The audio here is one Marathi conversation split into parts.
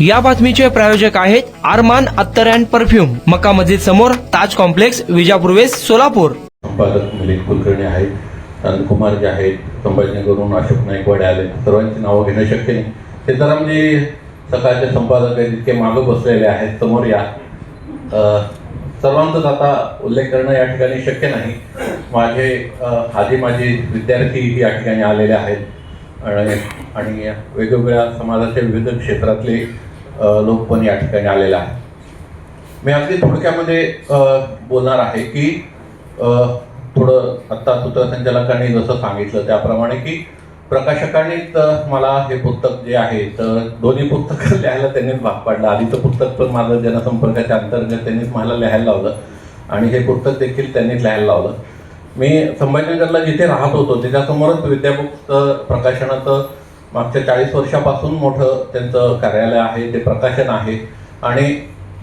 या बातमीचे प्रायोजक आहेत आरमान अत्तर अँड परफ्यूम मका मस्जिद समोर ताज कॉम्प्लेक्स विजापूर वेस्ट सोलापूर. संपादक मिलिंद कुलकर्णी आहेत कुमार जे आहेत संभाजीनगरहून अशोक नाईकवाडे आले. सर्वांची नावं घेणं शक्य नाही. सीतारामजी सकाळचे संपादक आहेत इतके मागं बसलेले आहेत समोर या. सर्वांचाच आता उल्लेख करणं या ठिकाणी शक्य नाही. माझे आधी माझे विद्यार्थी या ठिकाणी आलेले आहेत. आणि आणि वेगवेगळ्या समाजाच्या विविध क्षेत्रातले लोक पण या ठिकाणी आलेले आहेत. मी अगदी थोडक्यामध्ये बोलणार आहे की थोडं आत्ता सूत्रसंचालकांनी जसं सांगितलं त्याप्रमाणे की प्रकाशकांनीच मला हे पुस्तक जे आहे तर दोन्ही पुस्तकं लिहायला त्यांनीच भाग पाडलं. आधीचं पुस्तक पण माझं जनसंपर्काच्या अंतर्गत त्यांनीच मला लिहायला लावलं आणि हे पुस्तक देखील त्यांनीच लिहायला लावलं. मी संभाजीनगरला जिथे राहत होतो त्याच्यासमोरच विद्यापुस्त प्रकाशनाचं मागच्या चाळीस वर्षापासून मोठं त्यांचं कार्यालय आहे ते प्रकाशन आहे. आणि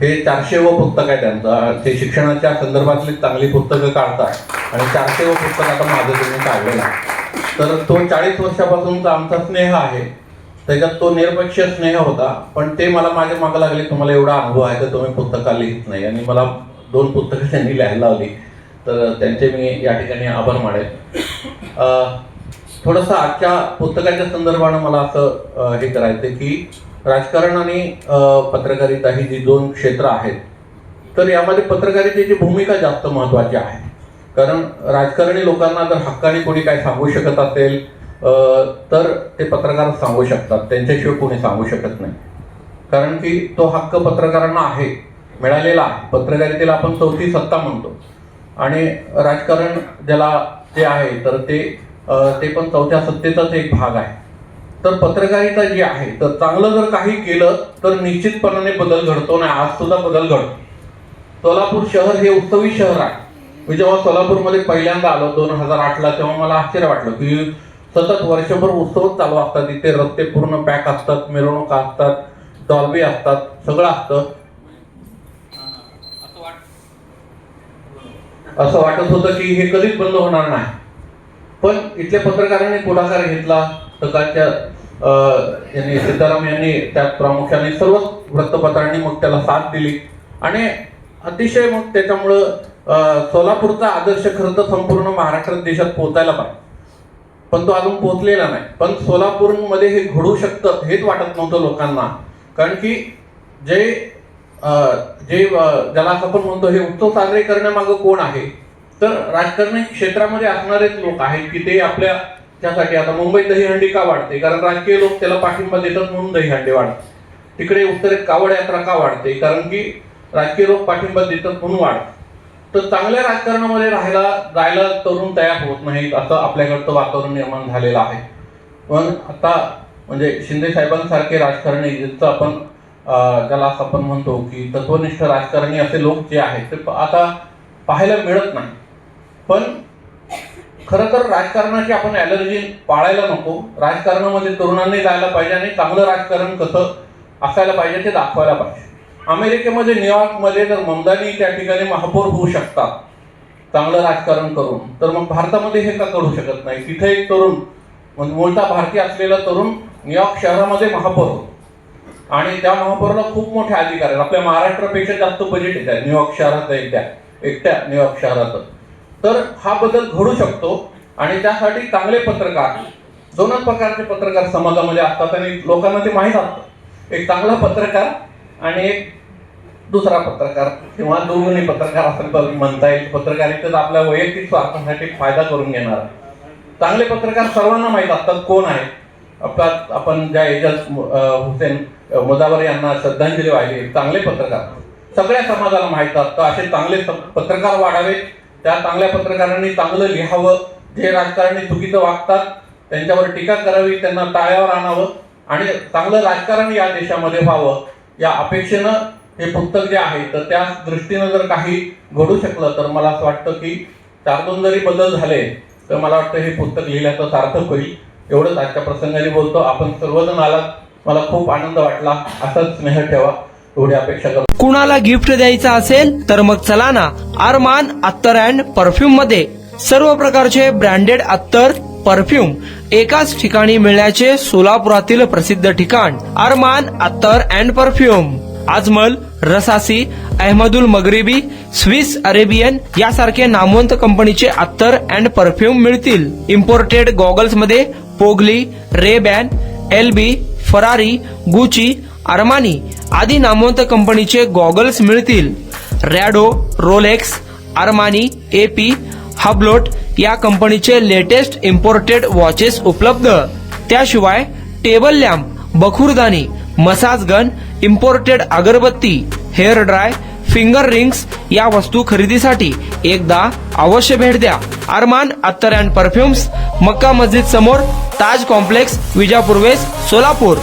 हे चारशे व पुस्तक आहे त्यांचं. ते शिक्षणाच्या संदर्भातली चांगली पुस्तकं काढतात. आणि चारशे व पुस्तक आता माझं त्यांनी काढलेलं आहे. तर तो चाळीस वर्षापासूनचा आमचा स्नेह आहे. त्याच्यात तो निरपेक्ष स्नेह होता. पण ते मला माझ्या मागं लागले तुम्हाला एवढा अनुभव आहे तर तुम्ही पुस्तकं लिहित नाही. आणि मला दोन पुस्तकं त्यांनी लिहायला लावली. तर त्यांचे मी या ठिकाणी आभार मानेल थोडंसं आजच्या पुस्तकाच्या संदर्भानं मला असं हे करायचं की राजकारण आणि पत्रकारिता ही जी दोन क्षेत्र आहेत तर यामध्ये पत्रकारितेची भूमिका जास्त महत्वाची आहे. कारण राजकारणी लोकांना जर हक्काने कोणी काय सांगू शकत असेल तर ते पत्रकार सांगू शकतात. त्यांच्याशिवाय कोणी सांगू शकत नाही. कारण की तो हक्क पत्रकारांना आहे मिळालेला आहे. पत्रकारितेला आपण चौथी सत्ता म्हणतो. आणि राजकारण ज्याला जे आहे तर ते ते पण चौथ्या सत्तेचाच एक भाग आहे. तर पत्रकारिता जी आहे तर चांगलं जर काही केलं तर निश्चितपणाने बदल घडतो नाही आज सुद्धा बदल घडतो. सोलापूर शहर हे उत्सवी शहर आहे. मी जेव्हा सोलापूरमध्ये पहिल्यांदा आलो दोन हजार आठला तेव्हा मला आश्चर्य वाटलं की सतत वर्षभर उत्सवच चालू असतात. इथे रस्ते पूर्ण पॅक असतात मिरवणुका असतात डॉल्बी असतात सगळं असतं. असं वाटत होतं की हे कधीच बंद होणार नाही. पण इथल्या पत्रकारांनी पुढाकार घेतला. सकाळच्या यांनी सीताराम यांनी त्यात प्रामुख्याने सर्वच वृत्तपत्रांनी मग त्याला साथ दिली. आणि अतिशय मग त्याच्यामुळं सोलापूरचा आदर्श खरं तर संपूर्ण महाराष्ट्र देशात पोहोचायला पाहिजे. पण तो अजून पोहोचलेला नाही. पण सोलापूरमध्ये हे घडू शकतं हेच वाटत नव्हतं लोकांना. कारण की जे जे ज्याला ज्याला आपण म्हणतो हे उत्सव साजरे करण्यामागं कोण आहे? तर राजकारणी क्षेत्रामध्ये असणारेच लोक आहेत की ते आपल्या त्यासाठी आता मुंबईत दहीहंडी का वाढते? कारण राजकीय लोक त्याला पाठिंबा देतात म्हणून दहीहंडी वाढते. तिकडे उत्तरेत कावड यात्रा का वाढते? कारण की राजकीय लोक पाठिंबा देतात म्हणून वाढते. तर चांगल्या राजकारणामध्ये राहायला जायला तरुण तयार होत नाहीत असं आपल्याकडचं वातावरण निर्माण झालेलं आहे. पण आता म्हणजे शिंदे साहेबांसारखे राजकारणी ज्यांचं आपण ज्याला असं आपण म्हणतो की तत्वनिष्ठ राजकारणी असे लोक जे आहेत ते आता पाहायला मिळत नाही पण खरं तर राजकारणाची आपण ॲलर्जी पाळायला नको. राजकारणामध्ये तरुणांनी जायला पाहिजे आणि चांगलं राजकारण कसं असायला पाहिजे ते दाखवायला पाहिजे. अमेरिकेमध्ये न्यूयॉर्कमध्ये जर ममदानी त्या ठिकाणी महापौर होऊ शकतात चांगलं राजकारण करून तर मग भारतामध्ये हे का करू शकत नाही? तिथे एक तरुण म्हणजे मूळचा भारतीय असलेला तरुण न्यूयॉर्क शहरामध्ये महापौर होतो. आणि त्या महापौरला खूप मोठे अधिकार आहेत. आपल्या महाराष्ट्रापेक्षा जास्त बजेट येत आहे न्यूयॉर्क शहरात एकट्या एकट्या न्यूयॉर्क शहरात. तर हा बदल घडू शकतो आणि त्यासाठी चांगले पत्रकार दोनच प्रकारचे पत्रकार समाजामध्ये असतात आणि लोकांना ते माहीत असतं. एक चांगला पत्रकार आणि एक दुसरा पत्रकार किंवा दोन्ही पत्रकार असं म्हणता येईल. पत्रकारितेत आपल्या वैयक्तिक स्वार्थासाठी फायदा करून घेणार. चांगले पत्रकार सर्वांना माहीत असतात कोण आहे. आपला आपण ज्या एजाज हुसेन मुजावर यांना श्रद्धांजली वाहिली. चांगले पत्रकार. सगळ्या समाजाला माहीत असतं. असे चांगले पत्रकार वाढावेत. त्या चांगल्या पत्रकारांनी चांगलं लिहावं जे राजकारणी चुकीचं वागतात त्यांच्यावर टीका करावी त्यांना टाळ्यावर आणावं आणि चांगलं राजकारण या देशामध्ये व्हावं या अपेक्षेनं हे पुस्तक जे आहे तर त्या दृष्टीनं जर काही घडू शकलं तर मला असं वाटतं की चार दोन जरी बदल झाले तर मला वाटतं हे पुस्तक लिहिल्याचं सार्थक होईल. एवढंच आजच्या प्रसंगाने बोलतो. आपण सर्वजण आलात. मला खूप आनंद वाटला. असाच स्नेह ठेवा. एवढी अपेक्षा करतो कुणाला गिफ्ट द्यायचं असेल तर मग चला ना आरमान अत्तर अँड परफ्यूममध्ये. सर्व प्रकारचे ब्रँडेड अत्तर परफ्यूम एकाच ठिकाणी मिळण्याचे सोलापुरातील प्रसिद्ध ठिकाण अरमान अत्तर and perfume. Ajmal Rasasi Ahmed Al Maghribi Swiss Arabian यासारखे नामवंत कंपनीचे अत्तर अँड परफ्यूम मिळतील. इम्पोर्टेड गॉगल्समध्ये Pogli Ray Ban LB Ferrari Gucci Armani आदी नामवंत कंपनीचे गॉगल्स मिळतील. Rado Rolex Armani AP Hublot या कंपनीचे लेटेस्ट इम्पोर्टेड वॉचेस उपलब्ध. त्याशिवाय टेबल लॅम्प बखुरदानी मसाज गन इम्पोर्टेड अगरबत्ती हेअर ड्राय फिंगर रिंग्स या वस्तू खरेदीसाठी एकदा अवश्य भेट द्या. अरमान अत्तर अँड परफ्युम्स मक्का मस्जिद समोर ताज कॉम्प्लेक्स विजापूर्वेस सोलापूर.